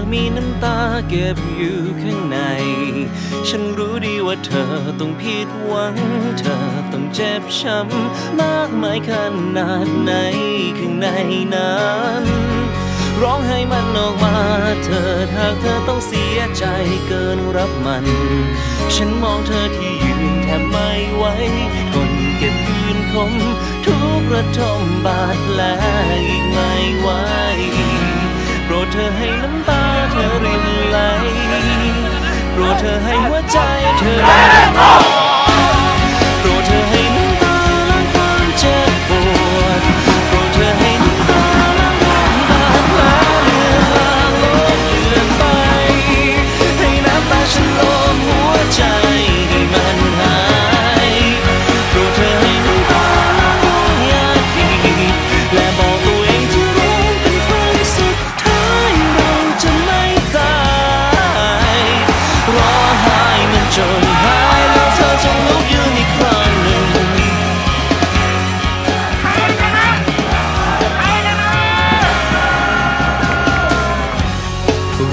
ากมีน้ำตาเก็บอยู่ข้างใน ฉันรู้ดีว่าเธอต้องผิดหวัง เธอต้องเจ็บช้ำมากมายขนาดไหนข้างในนั้นร้องให้มันออกมาเธอหากเธอต้องเสียใจเกินรับมัน ฉันมองเธอที่ยืนแทบไม่ไหวทนเก็บคืนคม ทุกระทมบาดแผลอีกไม่ไหวโปรดเธอให้น้ำตา ไหลโปรดเธอให้หัวใจเธอ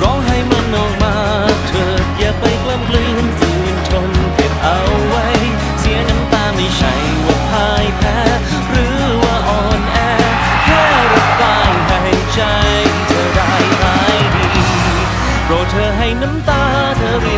ร้องให้มันออกมาเถิดอย่าไปกล้ำกลืนฝืนทนเก็บเอาไว้ เสียน้ำตาไม่ใช่ว่าพ่ายแพ้หรือว่าอ่อนแอแค่ระบายให้ใจเธอได้หายดีโปรดเธอให้น้ำตาเธอรี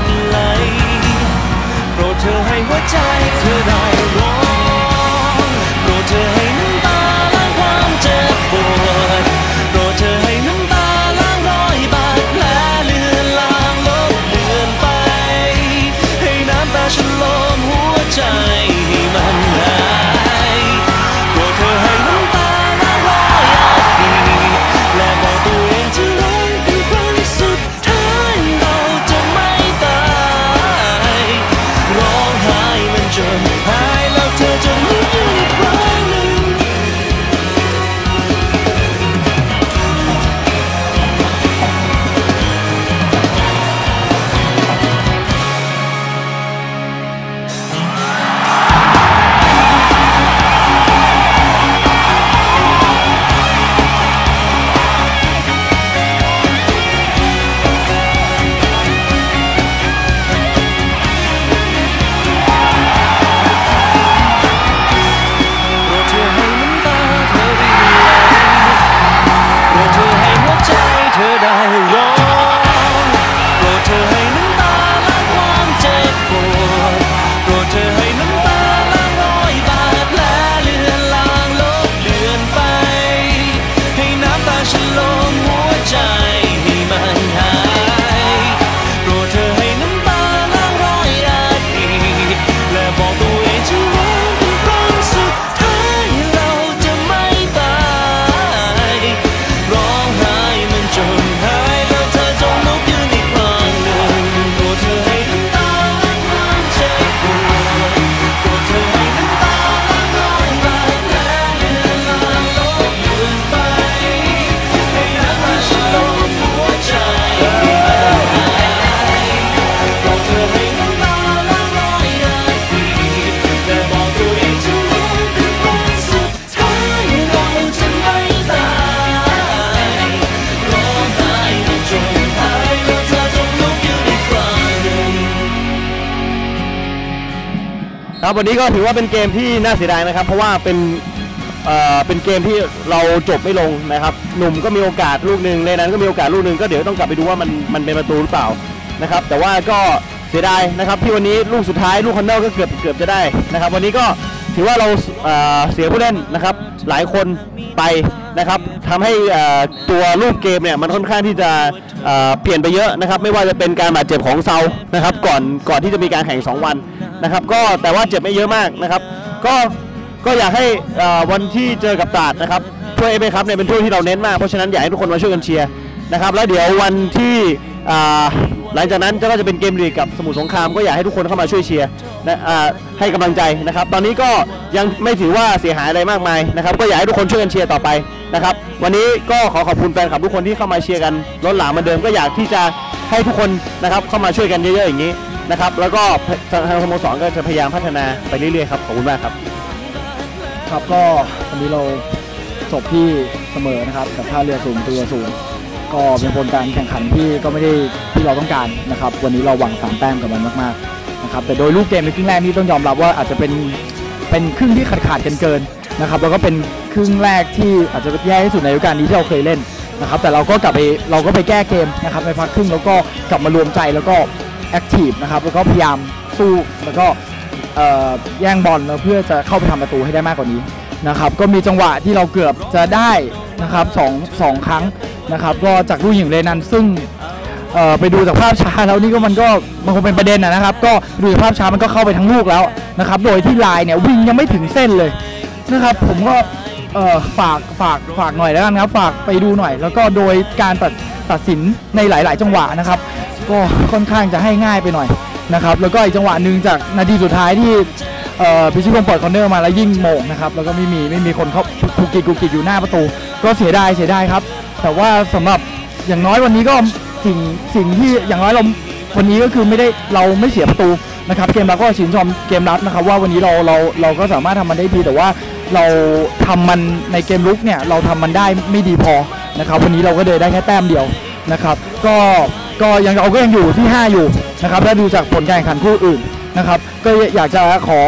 ครับวันนี้ก็ถือว่าเป็นเกมที่น่าเสียดายนะครับ เพราะว่าเป็นเอ่อเป็นเกมที่เราจบไม่ลงนะครับ หนุ่มก็มีโอกาสลูกหนึ่งเลนั้นก็มีโอกาสลูกหนึ่งก็เดี๋ยวต้องกลับไปดูว่ามันมันเป็นประตูหรือเปล่านะครับ แต่ว่าก็เสียดายนะครับที่วันนี้ลูกสุดท้ายลูกคอนเนอร์ก็เกือบเกือบจะได้นะครับ วันนี้ก็ถือว่าเราเอ่อเสียผู้เล่นนะครับ หลายคนไปนะครับทำให้เอ่อตัวรูปเกมเนี่ยมันค่อนข้างที่จะ เปลี่ยนไปเยอะนะครับ ไม่ว่าจะเป็นการบาดเจ็บของเซานะครับ ก่อนก่อนที่จะมีการแข่ง 2 วันนะครับ ก็แต่ว่าเจ็บไม่เยอะมากนะครับ ก็ก็อยากให้วันที่เจอกับตาดนะครับถ้วยเอเครับเนี่ยเป็นถ้วยที่เราเน้นมากเพราะฉะนั้นอยากให้ทุกคนมาช่วยกันเชียร์นะครับ แล้วเดี๋ยววันที่หลังจากนั้นก็จะเป็นเกมลีกกับสมุทรสงครามก็อยากให้ทุกคนเข้ามาช่วยเชียร์ให้กำลังใจนะครับ ตอนนี้ก็ยังไม่ถือว่าเสียหายอะไรมากมายนะครับ ก็อยากให้ทุกคนช่วยกันเชียร์ต่อไป นะครับ วันนี้ก็ขอขอบคุณแฟนคลับทุกคนที่เข้ามาเชียร์กันล้นหลามเหมือนเดิมก็อยากที่จะให้ทุกคนนะครับเข้ามาช่วยกันเยอะๆอย่างนี้นะครับ แล้วก็ทางสโมสรก็จะพยายามพัฒนาไปเรื่อยๆครับขอบคุณมากครับ ครับก็วันนี้เราจบที่เสมอนะครับกับท่าเรือศูนย์ประตัวศูนย์ก็เป็นผลการแข่งขันที่ก็ไม่ได้ที่เราต้องการนะครับ วันนี้เราหวังสามแต้มกับมันมากๆนะครับแต่โดยลูกเกมในครึ่งแรกนี่ต้องยอมรับว่าอาจจะเป็นเป็นครึ่งที่ขาดขาดกันเกินนะครับแล้วก็เป็น ครึ่งแรกที่อาจจะแย่ที่สุดในฤดูกาลนี้ที่เราเคยเล่นนะครับแต่เราก็กลับไปเราก็ไปแก้เกมนะครับในพักครึ่งแล้วก็กลับมารวมใจแล้วก็แอคทีฟนะครับแล้วก็พยายามสู้แล้วก็แย่งบอลเพื่อจะเข้าไปทำประตูให้ได้มากกว่านี้นะครับก็มีจังหวะที่เราเกือบจะได้นะครับสองสองครั้งนะครับก็จากลูกยิงเรนันซึ่งไปดูจากภาพช้าแล้วนี่ก็มันก็มันคงเป็นประเด็นนะนะครับ ก็ดูจากภาพช้ามันก็เข้าไปทั้งลูกแล้วนะครับโดยที่ลายเนี่ยวิ่งยังไม่ถึงเส้นเลยนะครับผมก็ เอ่อฝากฝากฝากหน่อยแล้วกันครับฝากไปดูหน่อย แล้วก็โดยการตัดตัดสินในหลาย ๆ จังหวะนะครับ ก็ค่อนข้างจะให้ง่ายไปหน่อยนะครับ แล้วก็อีกจังหวะหนึ่งจากนาทีสุดท้ายที่เอ่อพิชิตพงศ์เปิดคอนเนอร์มาแล้วยิ่งโมงนะครับแล้วก็ไม่มีไม่มีคนเขาคุกกิกคุกกิกอยู่หน้าประตู ก็เสียดายเสียดายครับ แต่ว่าสำหรับอย่างน้อยวันนี้ก็สิ่งสิ่งที่อย่างน้อยเราวันนี้ก็คือไม่ได้เราไม่เสียประตูนะครับเกมรับก็ชื่นชมเกมรับนะครับว่าวันนี้เราเราเราก็สามารถทำมันได้ดีแต่ว่า เราทำมันในเกมลุกเนี่ยเราทำมันได้ไม่ดีพอนะครับวันนี้เราก็เลยได้แค่แต้มเดียวนะครับ ก็ก็ยังเราก็ยังอยู่ที่ 5 อยู่นะครับและดูจากผลการแข่งขันคู่อื่นนะครับก็อยากจะขอ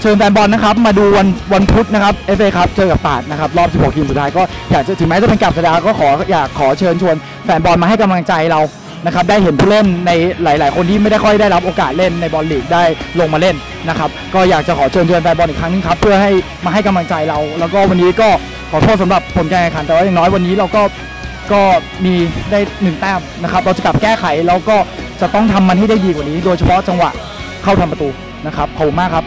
เชิญแฟนบอลนะครับมาดูวันวันพุธนะครับเอฟเอครับเจอกับตราดนะครับรอบ 16 ทีมสุดท้ายก็อยากจะถึงแม้จะเป็นกับสดาก็ขออยากขอเชิญชวนแฟนบอลมาให้กำลังใจเรา นะครับได้เห็นผู้เล่นในหลาย ๆ คนที่ไม่ได้ค่อยได้รับโอกาสเล่นในบอลลีกได้ลงมาเล่นนะครับก็อยากจะขอเชิญชวนแฟนบอลอีกครั้งหนึงครับเพื่อให้มาให้กำลังใจเรา แล้วก็วันนี้ก็ขอโทษสำหรับผลการแข่งขันแต่ว่าอย่างน้อยวันนี้เราก็ก็มีได้หนึ่งแต้มนะครับเราจะกลับแก้ไขแล้วก็จะต้องทำมันให้ได้ดีกว่านี้ โดยเฉพาะจังหวะเข้าทำประตูนะครับขอบคุณมากครับ